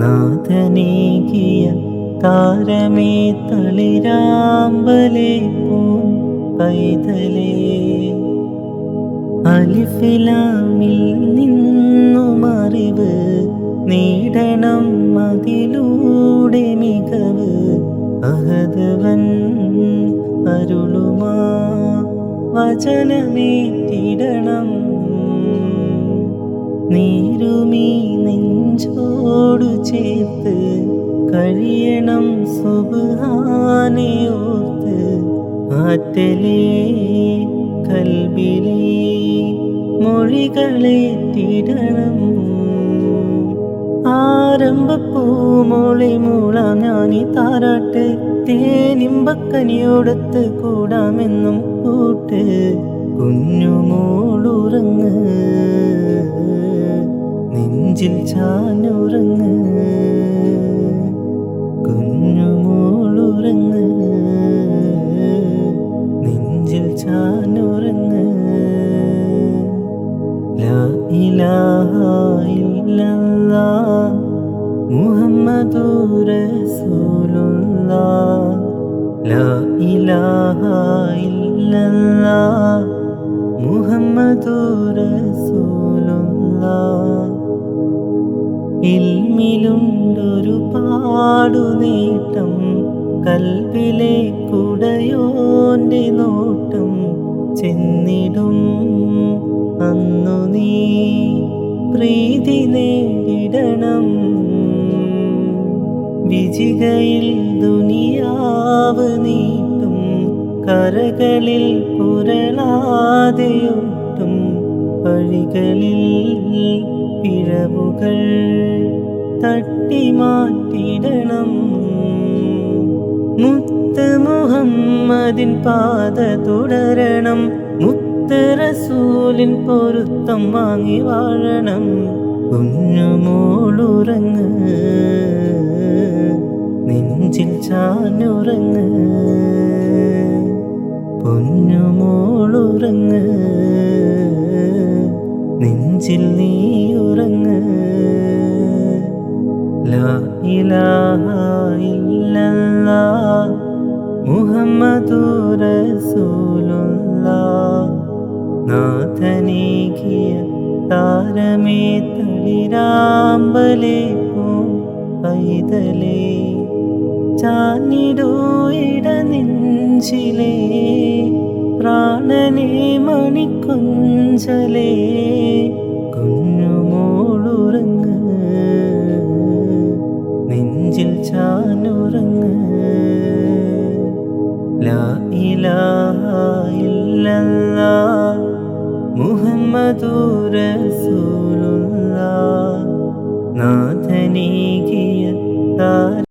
നാഥനേകിയ താരമേ തളിരാമ്പലേ പൂ പൈതലേ. അലിഫിലാമിൽ നിന്നും അറിവ് നേടണം അതിലൂടെ മികവ്. അഹദവൻ അരുളുമാ വചനമേറ്റിടണം. നീരുമീ നെഞ്ചോടു ചേർത്ത് കഴിയണം സുബാനയോർത്ത് ആറ്റലേ കൽബിലേ മൊഴികളേറ്റിടണം ആരംഭപ്പൂ മോളെ മൂള ഞാനീ താരാട്ട്. തേനിമ്പക്കനിയോടത്ത് കൂടാമെന്നും കൂട്ട് കുഞ്ഞുമോളുറങ്ങ് നെഞ്ചിൽ ചാനുറങ്ങ് കുഞ്ഞുമോളുറങ്ങ് നെഞ്ചിൽ ചാനുറങ്ങ് ലാ ഇലാഹ ഇല്ലല്ലാ. മുഹമ്മദുർ ഇൽമിലുണ്ടൊരു പാടുനീട്ടം കൽവിലെ കുടയോന്റെ നോട്ടം ചെന്നിടും അന്നു നീ. പ്രീതി നേടിടണം വിജികയിൽ ദുനിയാവ് നീട്ടും കരകളിൽ പുരളാതെയൊട്ടും വഴികളിൽ പിഴവുകൾ തട്ടി മാറ്റിടണം മുത്ത് മുഹമ്മദിൻ പാത തുടരണം മുത്ത് റസൂലിൻ പൊരുത്തം വാങ്ങി വാഴണം. കുഞ്ഞുമോളുറങ്ങ് നെഞ്ചിൽ ചാനുറങ്ങ് പൊന്നുമോളുറങ്ങ് നെഞ്ചിൽ നീ ഉറങ്ങ് ലാ തളിരാമ്പലേ പോ പൈതലേ ചാനിടോ ഇട നെഞ്ചിലേ പ്രാണനെ മണിക്കുഞ്ചലേ കുഞ്ഞുമോളുറങ്ങ് നെഞ്ചിൽ ചാനുറങ്ങ് ലാ